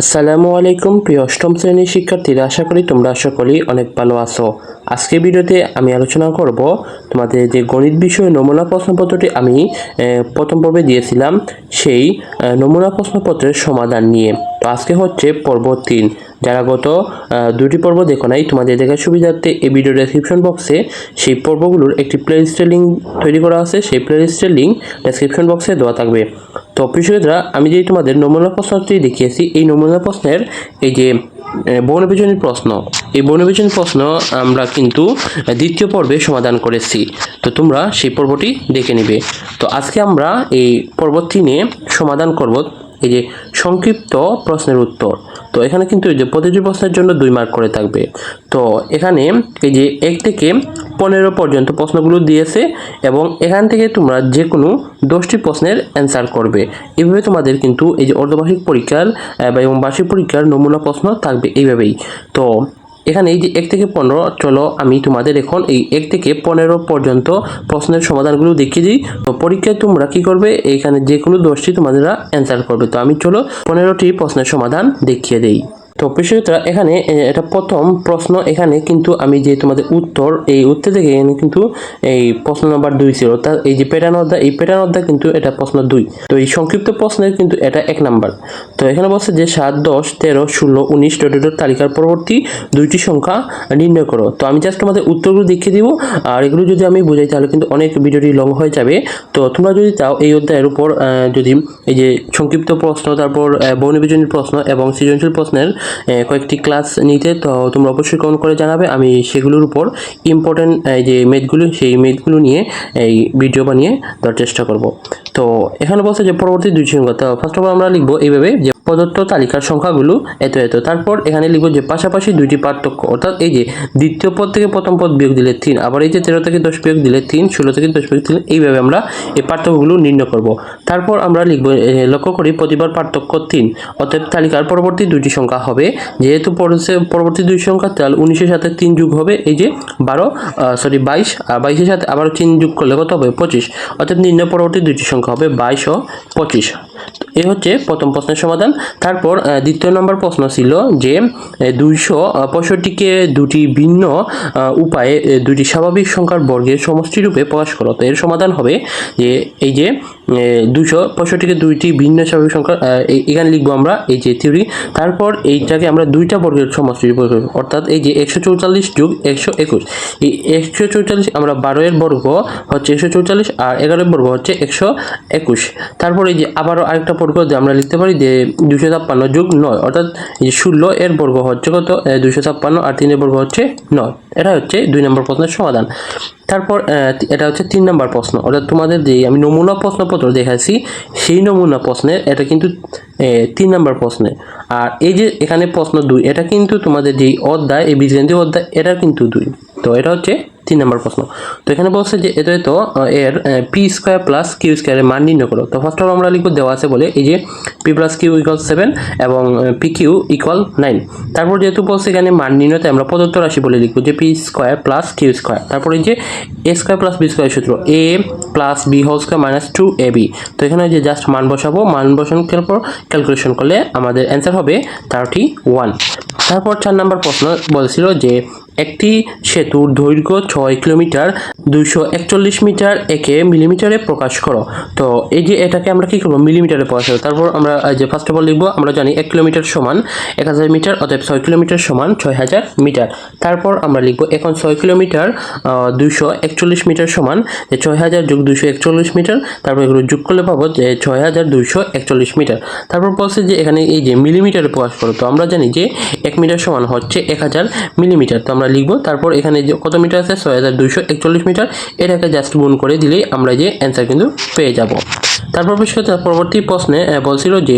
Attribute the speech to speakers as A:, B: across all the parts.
A: আসসালামু আলাইকুম, প্রিয় অষ্টম শ্রেণির শিক্ষার্থীরা। আশা করি তোমরা সকলেই অনেক ভালো আছো। আজকে ভিডিওতে আমি আলোচনা করব তোমাদের যে গণিত বিষয়ে নমুনা প্রশ্নপত্রটি আমি প্রথম পর্বে দিয়েছিলাম, সেই নমুনা প্রশ্নপত্রের সমাধান নিয়ে। তো আজকে হচ্ছে পর্ব তিন। যারা গত দুটি পর্ব দেখো নাই, তোমাদের দেখার সুবিধার্থে এই ভিডিও ডেসক্রিপশন বক্সে সেই পর্বগুলোর একটি প্লেলিস্টের লিঙ্ক তৈরি করা আছে। সেই প্লেলিস্টের লিঙ্ক ডেসক্রিপশন বক্সে দেওয়া থাকবে। তো প্রিয়া আমি যে তোমাদের নমুনা প্রশ্নটি দেখিয়েছি, এই নমুনা প্রশ্নের এই যে বর্ণবিজনীর প্রশ্ন, এই বর্ণবিজনীর প্রশ্ন আমরা কিন্তু দ্বিতীয় পর্বে সমাধান করেছি। তো তোমরা সেই পর্বটি দেখে নিবে। তো আজকে আমরা এই পর্ব নিয়ে সমাধান করব এই যে সংক্ষিপ্ত প্রশ্নের উত্তর। তো এখানে কিন্তু এই যে প্রতিটি প্রশ্নের জন্য দুই মার্ক করে থাকবে। তো এখানে এই যে এক থেকে পনেরো পর্যন্ত প্রশ্নগুলো দিয়েছে এবং এখান থেকে তোমরা যে কোনো দশটি প্রশ্নের অ্যান্সার করবে। এভাবে তোমাদের কিন্তু এই যে অর্ধবার্ষিক পরীক্ষার এবং বার্ষিক পরীক্ষার নমুনা প্রশ্ন থাকবে এইভাবেই। তো এখানে এই যে এক থেকে পনেরো, চলো আমি তোমাদের এখন এই এক থেকে পনেরো পর্যন্ত প্রশ্নের সমাধানগুলো দেখিয়ে দিই। তো পরীক্ষায় তোমরা কি করবে? এখানে যে কোনো দশটি তোমাদের অ্যান্সার করবে। তো আমি চলো পনেরোটি প্রশ্নের সমাধান দেখিয়ে দেই। তো বিষয়টা এখানে এটা প্রথম প্রশ্ন এখানে, কিন্তু আমি যে তোমাদের উত্তর, এই উত্তর থেকে এখানে কিন্তু এই প্রশ্ন নাম্বার দুই ছিল। অর্থাৎ এই যে প্যাটার্ন অধ্যায়, এই প্যাটার্ন অধ্যায় কিন্তু এটা প্রশ্ন দুই। তো এই সংক্ষিপ্ত প্রশ্নের কিন্তু এটা এক নাম্বার। তো এখানে বলছে যে সাত, দশ, তেরো, ষোলো, উনিশ ডটের তালিকার পরবর্তী দুইটি সংখ্যা নির্ণয় করো। তো আমি জাস্ট তোমাদের উত্তরগুলো দেখিয়ে দিব, আর এগুলো যদি আমি বুঝাই, তাহলে কিন্তু অনেক ভিডিওটি লং হয়ে যাবে। তো তোমরা যদি চাও, এই অধ্যায়ের উপর যদি এই যে সংক্ষিপ্ত প্রশ্ন, তারপর বর্ণবিজনীর প্রশ্ন এবং সৃজনশীল প্রশ্নের কয়েকটি ক্লাস নিতে, তো তোমরা অবশ্যই কমেন্ট করে জানাবে। আমি সেগুলোর উপর ইম্পর্টেন্ট যে মেথগুলো সেই মেথগুলো নিয়ে, এই ভিডিও বানিয়ে দেওয়ার চেষ্টা করব। তো এখানে বলছে যে পরবর্তী দুই সংখ্যা তো ফার্স্ট অফ অল আমরা লিখব এইভাবে যে প্রদত্ত তালিকার সংখ্যাগুলো এত এত। তারপর এখানে লিখব যে পাশাপাশি দুইটি পার্থক্য, অর্থাৎ এই যে দ্বিতীয় পদ থেকে প্রথম পদ বিয়োগ দিলে তিন, আবার এই যে তেরো থেকে দশ বিয়োগ দিলে তিন, ষোলো থেকে দশ বিয়োগ দিলে এইভাবে আমরা এই পার্থক্যগুলো নির্ণয় করব। তারপর আমরা লিখব লক্ষ্য করি প্রতিবার পার্থক্য তিন, অতএব তালিকার পরবর্তী দুইটি সংখ্যা হবে, যেহেতু পরবর্তী দুই সংখ্যা তাহলে উনিশের সাথে তিন যুগ হবে, এই যে বারো সরি বাইশ, আর বাইশের সাথে আবার তিন যুগ করলে কত হবে? পঁচিশ অর্থাৎ নির্ণয় পরবর্তী দুইটি সংখ্যা হবে বাইশ ও পঁচিশ। এ হচ্ছে প্রথম প্রশ্নের সমাধান। তারপর দ্বিতীয় নম্বর প্রশ্ন ছিল যে দুইশো পঁয়ষট্টিকে দুটি ভিন্ন উপায়ে দুটি স্বাভাবিক সংখ্যার বর্গের সমষ্টি রূপে প্রকাশ করো। তো এর সমাধান হবে যে, এই যে দুইশো, পঁয়ষট্টিকে দুইটি ভিন্ন স্বাভাবিক সংখ্যা এখানে লিখব আমরা এই যে থিওরি তারপর এইটাকে আমরা দুইটা বর্গের সমষ্টি। অর্থাৎ এই যে একশো চৌচল্লিশ যুগ একশো একুশ। এই একশো চৌচল্লিশ আমরা বারো এর বর্গ হচ্ছে একশো চৌচল্লিশ আর এগারোর বর্গ হচ্ছে একশো একুশ। তারপর এই যে আবারও আরেকটা বর্গ আমরা লিখতে পারি যে দুশো ছাপ্পান্ন যুগ নয়, অর্থাৎ যে ষোলো এর বর্গ হচ্ছে কত? দুশো ছাপ্পান্ন আর তিনের বর্গ হচ্ছে নয়। এটা হচ্ছে দুই নম্বর প্রশ্নের সমাধান। তারপর এটা হচ্ছে তিন নম্বর প্রশ্ন। অর্থাৎ তোমাদের যে আমি নমুনা প্রশ্নপত্র দেখাচ্ছি, সেই নমুনা প্রশ্নের, এটা কিন্তু তিন নম্বর প্রশ্নে আর এই যে এখানে প্রশ্ন দুই, এটা কিন্তু তোমাদের যেই অধ্যায়, এই বীজগণিত অধ্যায় এটা কিন্তু দুই। তো এটা হচ্ছে তিন নম্বর প্রশ্ন। তো এখানে বলছে যে এটা তো এর পি স্কোয়ার প্লাস কিউ স্কোয়ারের মান নির্ণয় করো। তো ফার্স্ট অফ আমরা লিখব দেওয়া আছে বলে, এই যে P plus Q equal seven এবং পি কিউ ইকুয়াল নাইন তারপর যেহেতু বলছে এখানে মান নির্ণয়তে আমরা প্রদত্ত রাশি বলে লিখব যে P square plus Q square তারপর যে A square plus B square সূত্র A plus B whole square minus two A B তো এখানে যে জাস্ট মান বসাবো, মান বসানোর পর ক্যালকুলেশন করলে আমাদের অ্যান্সার হবে থার্টি ওয়ান তারপর চার নম্বর প্রশ্ন বলছিল যে একটি সেতুর দৈর্ঘ্য ছয় কিলোমিটার, দুইশো একচল্লিশ মিটার একে মিলিমিটারে প্রকাশ করো। তো এই যে এটাকে আমরা কি করব? মিলিমিটারে প্রকাশ করব তারপর আমরা যে ফার্স্ট অফ অল লিখব, আমরা জানি এক কিলোমিটার সমান এক হাজার মিটার, অতএব ছয় কিলোমিটার সমান ছয় হাজার মিটার। তারপর আমরা লিখব, এখন ছয় কিলোমিটার দুইশো একচল্লিশ মিটার সমান, যে ছয় হাজার যোগ দুইশো একচল্লিশ মিটার, তারপর এগুলো যোগ করলে পাবো যে ছয় হাজার দুইশো একচল্লিশ মিটার। তারপর বলছে যে এখানে এই যে মিলিমিটারে প্রকাশ করো। তো আমরা জানি যে এক মিটার সমান হচ্ছে এক হাজার মিলিমিটার। তো আমরা লিখব। তারপর এখানে যে কত মিটার আছে? ছয় হাজার দুইশো একচল্লিশ মিটার। এটাকে জাস্ট গুণ করে দিলেই আমরা যে অ্যান্সার কিন্তু পেয়ে যাব। তারপর পরবর্তী প্রশ্নে বলছিল যে,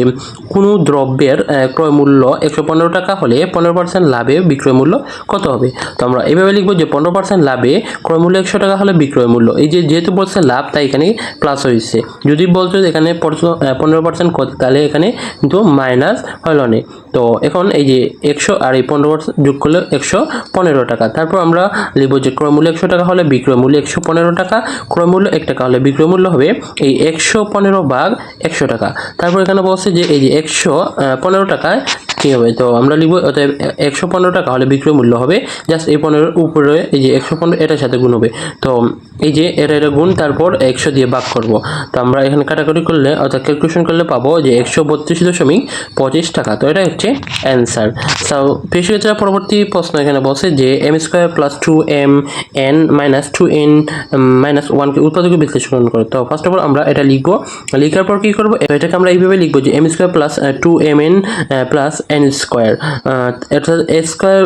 A: কোনো দ্রব্যের ক্রয় মূল্য একশো পনেরো টাকা হলে পনেরো পার্সেন্ট লাভে বিক্রয় মূল্য কত হবে? তো আমরা এইভাবে লিখব যে, পনেরো পার্সেন্ট লাভে ক্রয় মূল্য একশো টাকা হলে বিক্রয় মূল্য। এই যে যেহেতু বলছে লাভ, তাই এখানে প্লাস হয়েছে। যদি বলছো এখানে পনেরো পার্সেন্ট কত, তাহলে এখানে কিন্তু মাইনাস হলো না। তো এখন এই যে একশো আর এই পনেরো পার্সেন্ট যোগ করলে একশো পনেরো টাকা। তারপর আমরা লিখব যে ক্রয় মূল্য একশো টাকা হলে বিক্রয় মূল্য একশো পনেরো টাকা, ক্রয় মূল্য এক টাকা হলে বিক্রয় মূল্য হবে এই একশো পনেরো ভাগ একশো টাকা। তারপর এখানে বলছে যে এই যে একশো পনেরো টাকায় কী হবে? তো আমরা লিখব অতএব একশো পনেরো টাকা হলে বিক্রয় মূল্য হবে, জাস্ট এই পনেরোর উপরে এই যে একশো পনেরো এটার সাথে গুণ হবে। তো এই যে এটা এটা গুণ, তারপর একশো দিয়ে ভাগ করব। তো আমরা এখানে কাটাকাটি করলে, অর্থাৎ ক্যালকুলেশন করলে পাবো যে একশো বত্রিশ দশমিক পঁচিশ টাকা। তো এটা হচ্ছে অ্যান্সার সো পেশিগতরা পরবর্তী প্রশ্ন এখানে বসে যে M square plus two M N minus two N minus ওয়ানকে উৎপাদকে বিশ্লেষণ করো। তো ফার্স্ট অফ অল আমরা এটা লিখব। লেখার পর কী করব? এটাকে আমরা এইভাবে লিখব যে M square plus two M N plus N square অর্থাৎ A square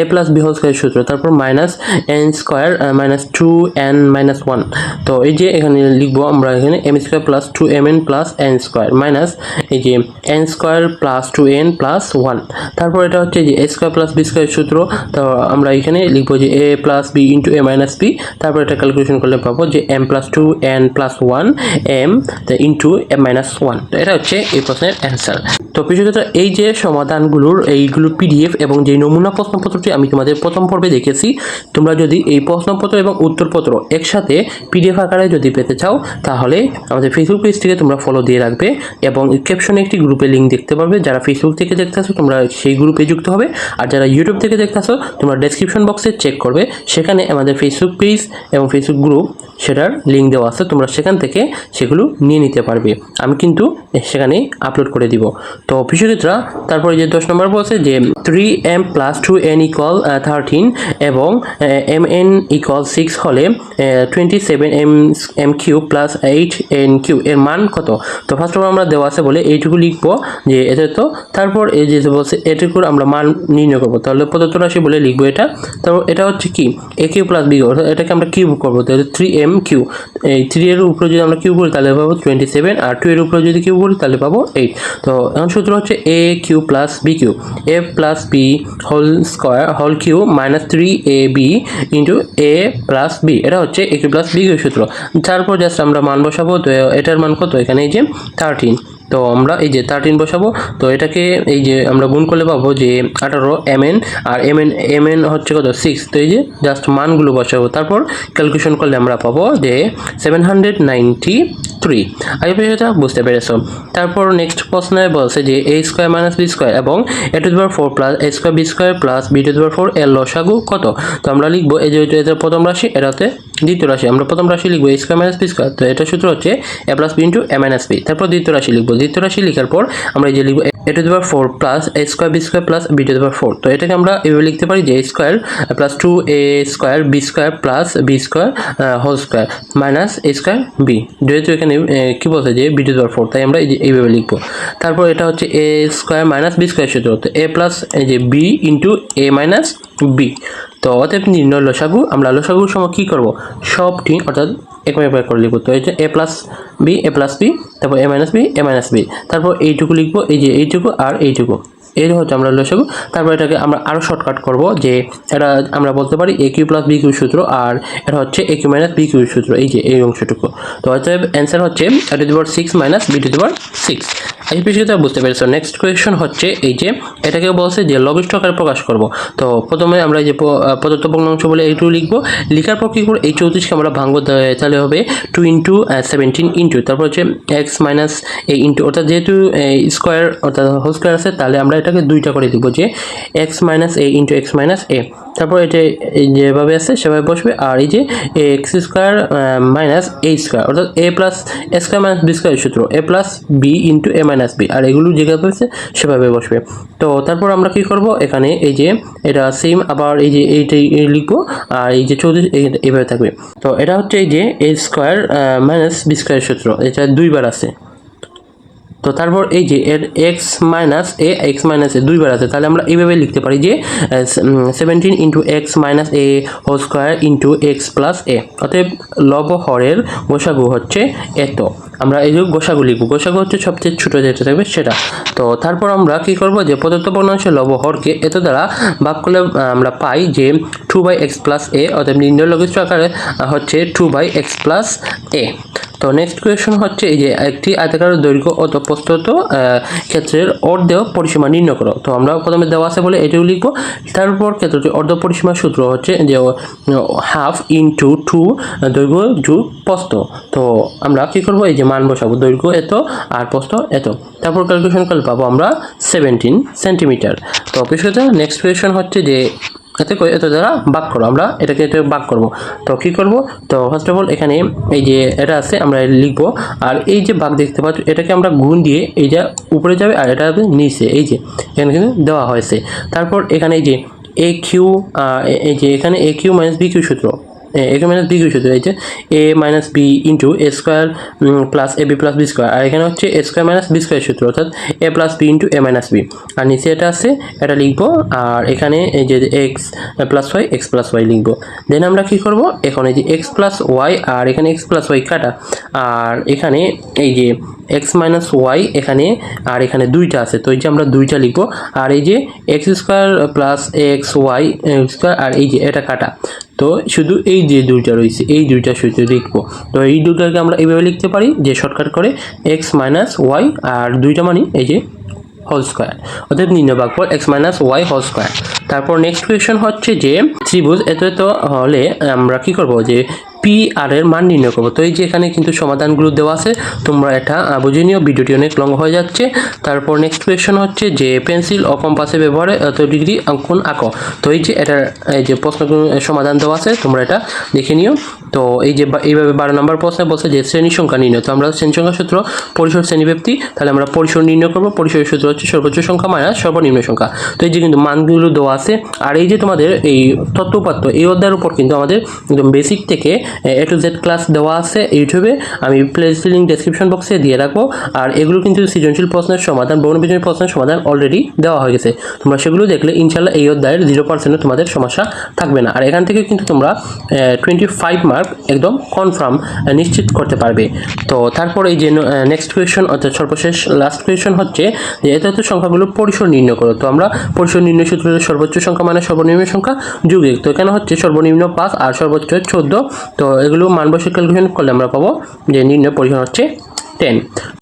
A: A plus B whole square সূত্র। তারপর minus N square minus two N minus one তো এই যে এখানে লিখব আমরা এখানে M square plus two M N plus N square minus এই যে N square plus two N plus one তারপর এটা হচ্ছে যে A square plus B square সূত্র। তো আমরা এখানে লিখব যে A plus B into A minus B তারপর এটা ক্যালকুলেশন করলে পাবো যে M plus two N plus one M into M minus one তো এটা হচ্ছে এই প্রশ্নের অ্যান্সার তো বিশেষত এই যে সমাধানগুলোর, এইগুলো পিডিএফ এবং যে নমুনা প্রশ্নপত্রটি আমি তোমাদের প্রথম পর্বে দেখেছি, তোমরা যদি এই প্রশ্নপত্র এবং উত্তরপত্র একসাথে পিডিএফ আকারে যদি পেতে চাও, তাহলে আমাদের ফেসবুক পেজ থেকে তোমরা ফলো দিয়ে রাখবে এবং ক্যাপশনে একটি গ্রুপে লিঙ্ক দেখতে পারবে। যারা ফেসবুক থেকে দেখতে দেখতেছো তোমরা সেই গ্রুপে যুক্ত হবে। আর যারা ইউটিউব থেকে দেখতে দেখতেছো তোমরা ডেসক্রিপশন বক্সে চেক করবে। সেখানে আমাদের ফেসবুক পেজ এবং ফেসবুক গ্রুপ সেটার লিঙ্ক দেওয়া আছে। তোমরা সেখান থেকে সেগুলো নিয়ে নিতে পারবে। আমি কিন্তু সেখানে আপলোড করে দিব। তো অফিসরিতরা তারপরে যে দশ নম্বর বলছে যে three M plus two N equal thirteen এবং এম এন ইকুয়াল সিক্স হলে twenty seven M M cube plus eight N cube এর মান কত? তো ফার্স্ট অফ আমরা দেওয়া আছে বলে এইটুকু লিখব, যে এতে তো। তারপর এই যে বলছে এটুকুর আমরা মান নির্ণয় করব। তাহলে প্রদত্ত রাশি বলে লিখব এটা। তারপর এটা হচ্ছে কি? এ কিউ প্লাস বি অর্থাৎ এটাকে আমরা কিউব করব। তাহলে থ্রি এম কিউ এই থ্রি এর উপরে যদি আমরা কিউ করি, তাহলে পাবো টোয়েন্টি সেভেন আর টু এর উপরে যদি কিউ করি, তাহলে পাবো এইট তো এখন সূত্র হচ্ছে A cube plus B cube A plus B whole square whole cube minus three A B into A plus B এটা হচ্ছে এ কিউ প্লাস বি সূত্র। তারপর জাস্ট আমরা মান বসাবো এটার মান কত? এখানে এই যে থার্টিন তো আমরা এই যে থার্টিন বসাবো, তো এটাকে এই যে আমরা গুণ করলে পাবো যে আঠারো এম এন আর এম এন এম এন হচ্ছে কত? সিক্স তো এই যে জাস্ট মানগুলো বসাবো। তারপর ক্যালকুলেশন করলে আমরা পাবো যে সেভেন হান্ড্রেড নাইনটি থ্রি আগে বিষয়টা বুঝতে পেরেছ। তারপর নেক্সট প্রশ্নে বলছে যে A square minus B square এবং A to the power four plus A square B square plus B to the power four এর লসাগু কত? তো আমরা লিখব এই যে প্রথম রাশি, এটাতে দ্বিতীয় রাশি আমরা প্রথম রাশি লিখব A square minus B square তো এটা সূত্র হচ্ছে A plus B into A minus B তারপর দ্বিতীয় রাশি লিখব দ্বিতীয় রাশি লেখার পর আমরা এই যে লিখব A to the power four plus A square B square plus B to the power four তো এটাকে আমরা এভাবে লিখতে পারি যে A square plus two A square B square plus B square whole square minus A square B যেহেতু এখানে আহ, কি বলছে যে বি টু দেওয়ার ফোর তাই আমরা এই যে এইভাবে লিখব। তারপর এটা হচ্ছে A square minus B square সূত্র তো এ প্লাস এই যে B into A minus B তো অতএব নির্ণয় লসাগু, আমরা লসাগুর সময় কী করব? সবটি অর্থাৎ একবার একবার করে লিখব। তো এই যে A plus B A plus B তারপর A minus B A minus B তারপর এইটুকু লিখব, এই যে এইটুকু আর এইটুকু। এই হচ্ছে আমরা লসাগু। তারপর এটাকে আমরা আরও শর্টকাট করব যে এটা আমরা বলতে পারি A cube plus B cube সূত্র, আর এটা হচ্ছে A cube minus B cube সূত্র, এই যে এই অংশটুকু। তো অতএব অ্যান্সার হচ্ছে A to the power six minus B to the power six এই বিষয়টা বুঝতে পেরেছ। নেক্সট কোয়েশন হচ্ছে এই যে এটাকে বলছে যে লঘিষ্ঠ আকারে প্রকাশ করব। তো প্রথমে আমরা এই যে প্রদত্ত ভগ্নাংশ বলে এইটু লিখব। লেখার পর কী করব? এই চৌত্রিশকে আমরা ভাঙবো তাহলে হবে টু ইন্টু সেভেন্টিন ইন্টু তারপর হচ্ছে এক্স মাইনাস এ ইন্টু অর্থাৎ যেহেতু স্কোয়ার অর্থাৎ হোল স্কোয়ার আছে, তাহলে আমরা এটাকে দুইটা করে দিব যে X minus A into X minus A তারপর এটা এই যেভাবে আছে, সেভাবে বসবে। আর এই যে X square minus A square অর্থাৎ A plus A square minus B square সূত্র। A plus B into A minus B আর এগুলো যেভাবে আছে, সেভাবে বসবে। তো তারপর আমরা কি করব? এখানে এই যে এটা সেম আবার এই যে এইটাই লিখব, আর এই যে চৌত্রিশ এই- এইভাবে থাকবে। তো এটা হচ্ছে এই যে A square minus B square সূত্র। এটা দুইবার আছে। তো তারপর এই যে এর X minus A X minus A দুইবার আছে। তাহলে আমরা এইভাবে লিখতে পারি যে seventeen into X minus A whole square into X plus A অতএব লব হরের গোসাগু হচ্ছে এত। আমরা এই যে গোসাগু লিখব গোসাগু হচ্ছে সবচেয়ে ছোটো যেটা থাকবে সেটা। তো তারপর আমরা কি করব যে প্রদত্ত বর্ণাংশ লব হরকে এত দ্বারা ভাগ করলে আমরা পাই যে two by x plus a অর্থাৎ নির্ণয় লঘিষ্ঠ আকারে হচ্ছে two by x plus a তো নেক্সট কোয়েশন হচ্ছে এই যে একটি আয়তাকার দৈর্ঘ্য ও প্রস্তুত ক্ষেত্রের অর্ধেয় পরিসীমা নির্ণয় করো। তো আমরা প্রথমে দেওয়া আছে বলে এটিও লিখব। তারপর ক্ষেত্রটি অর্ধ পরিসীমার সূত্র হচ্ছে যে হাফ ইন্টু টু দৈর্ঘ্য যুগ প্রস্থ তো আমরা কী করব? এই যে মান বসাবো, দৈর্ঘ্য এত আর প্রস্থ এত। তারপর ক্যালকুলেশন করলে পাবো আমরা সেভেন্টিন সেন্টিমিটার তো অফিসে নেক্সট কোয়েশন হচ্ছে যে এতে এত দ্বারা ভাগ করো আমরা এটাকে এটা ভাগ করব। তো কি করব? তো ফার্স্ট অফ অল এখানে এই যে এটা আছে, আমরা লিখব, আর এই যে ভাগ দেখতে পাচ্ছ, এটাকে আমরা গুণ দিয়ে এই যে উপরে যাবে আর এটা নিচে, এই যে এখানে কিন্তু দেওয়া হয়েছে। তারপর এখানে এই যে এ কিউ এই যে এখানে a cube minus b cube সূত্র a cube minus b cube সূত্র, এই যে a minus b into a square plus a b plus b square আর এখানে হচ্ছে a square minus b square সূত্র, অর্থাৎ a plus b into a minus b আর নিচে এটা আছে, এটা লিখব, আর এখানে এই যে x plus y x plus y লিখব দেন আমরা কী করব, এখন এই যে এক্স প্লাস ওয়াই আর এখানে এক্স প্লাস ওয়াই কাটা, আর এখানে এই যে এক্স মাইনাস ওয়াই এখানে, আর এখানে দুইটা আছে, তো এই যে আমরা দুইটা লিখব, আর এই যে x square plus x y square আর এই যে এটা কাটা তো শুধু এই যে দুইটা রয়েছে, এই দুইটা শুধু লিখব তো এই দুইটাকে আমরা এইভাবে লিখতে পারি যে শর্টকাট করে এক্স মাইনাস ওয়াই আর দুইটা মানে এই যে হোল স্কোয়ার অর্থাৎ নির্ণয় পর x minus y whole square তারপর নেক্সট কোয়েশন হচ্ছে যে ত্রিভুজ এত এত হলে আমরা কি করব? যে পি আর এর মান নির্ণয় করব। তো এই যে এখানে কিন্তু সমাধানগুলো দেওয়া আছে, তোমরা এটা বুঝে ভিডিওটি অনেক লং হয়ে যাচ্ছে। তারপর নেক্সট কোয়েশন হচ্ছে যে পেন্সিল ও কম্পাসের ব্যবহারে এত ডিগ্রি অঙ্কন আঁকো। তো এই যে এটার, এই যে প্রশ্নগুলো সমাধান দেওয়া আছে, তোমরা এটা দেখে নিও। তো এই যে এইভাবে বারো নম্বর প্রশ্নে বলছে যে শ্রেণি সংখ্যা নির্ণয়। তো আমরা শ্রেণি সংখ্যা সূত্র, পরিসর শ্রেণীব্যাপ্তি, তাহলে আমরা পরিসর নির্ণয় করব। পরিসরের সূত্র হচ্ছে সর্বোচ্চ সংখ্যা মাইনাস সর্বনিম্ন সংখ্যা। তো এই যে কিন্তু মানগুলো দেওয়া আছে, আর এই যে তোমাদের এই তথ্যপাত্র, এই অধ্যায়ের উপর কিন্তু আমাদের একদম বেসিক থেকে এ টু জেড ক্লাস দেওয়া আছে ইউটিউবে। আমি প্লেলিস্ট লিঙ্ক ডেসক্রিপশন বক্সে দিয়ে রাখব। আর এগুলো কিন্তু সৃজনশীল প্রশ্নের সমাধান বহুনির্বাচনী প্রশ্নের সমাধান অলরেডি দেওয়া হয়ে গেছে। তোমরা সেগুলো দেখলে ইনশাল্লাহ এই অধ্যায়ের জিরো পার্সেন্টও তোমাদের সমস্যা থাকবে না। আর এখান থেকে কিন্তু তোমরা টোয়েন্টি ফাইভ মার্ক একদম কনফার্ম নিশ্চিত করতে পারবে। তো তারপর এই যে নেক্সট কোয়েশন অর্থাৎ সর্বশেষ লাস্ট কোয়েশন হচ্ছে যে এত এত সংখ্যাগুলো পরিসর নির্ণয় করো। তো আমরা পরিসর নির্ণয় সূত্রে সর্বোচ্চ সংখ্যা মানে সর্বনিম্ন সংখ্যা যুগে তো এখানে হচ্ছে সর্বনিম্ন পাঁচ আর সর্বোচ্চ চোদ্দ। তো এগুলো মানবসিক ক্যালকুলেশন করলে আমরা পাবো যে নির্ণয় পরিসর হচ্ছে টেন।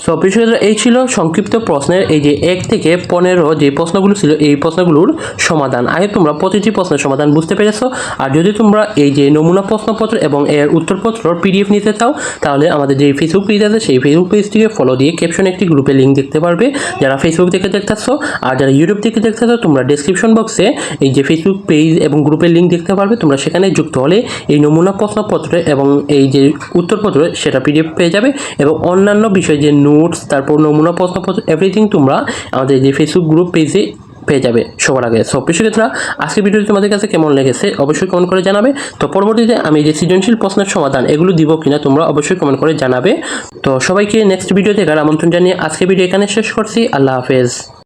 A: সো বিষয়টা এই ছিল সংক্ষিপ্ত প্রশ্নের এই যে এক থেকে পনেরো যে প্রশ্নগুলো ছিল, এই প্রশ্নগুলোর সমাধান। আগে তোমরা প্রতিটি প্রশ্নের সমাধান বুঝতে পেরেছ। আর যদি তোমরা এই যে নমুনা প্রশ্নপত্র এবং এর উত্তরপত্র পিডিএফ নিতে চাও, তাহলে আমাদের যে ফেসবুক পেজ আছে, সেই ফেসবুক পেজটিকে ফলো দিয়ে ক্যাপশনে একটি গ্রুপে লিঙ্ক দেখতে পারবে। যারা ফেসবুক থেকে দেখতেছো, আর যারা ইউটিউব থেকে দেখতেছো, তোমরা ডেসক্রিপশন বক্সে এই যে ফেসবুক পেজ এবং গ্রুপের লিঙ্ক দেখতে পারবে। তোমরা সেখানে যুক্ত হলে এই নমুনা প্রশ্নপত্র এবং এই যে উত্তরপত্র, সেটা পিডিএফ পেয়ে যাবে। এবং অন্যান্য বিষয় যে নোটস তারপর নমুনা, প্রশ্নপত্র এভরিথিং তোমরা আমাদের যে ফেসবুক গ্রুপ পেজে পেয়ে যাবে সবার আগে। সব কিছু ক্ষেত্রে আজকে ভিডিওটি তোমাদের কাছে কেমন লেগেছে অবশ্যই কমেন্ট করে জানাবে। তো, পরবর্তীতে আমি যে সৃজনশীল প্রশ্নের সমাধান, এগুলো দিব কিনা তোমরা অবশ্যই কমেন্ট করে জানাবে। তো, সবাইকে নেক্সট ভিডিও দেখার আমন্ত্রণ জানিয়ে আজকে ভিডিও এখানে শেষ করছি। আল্লাহ হাফেজ।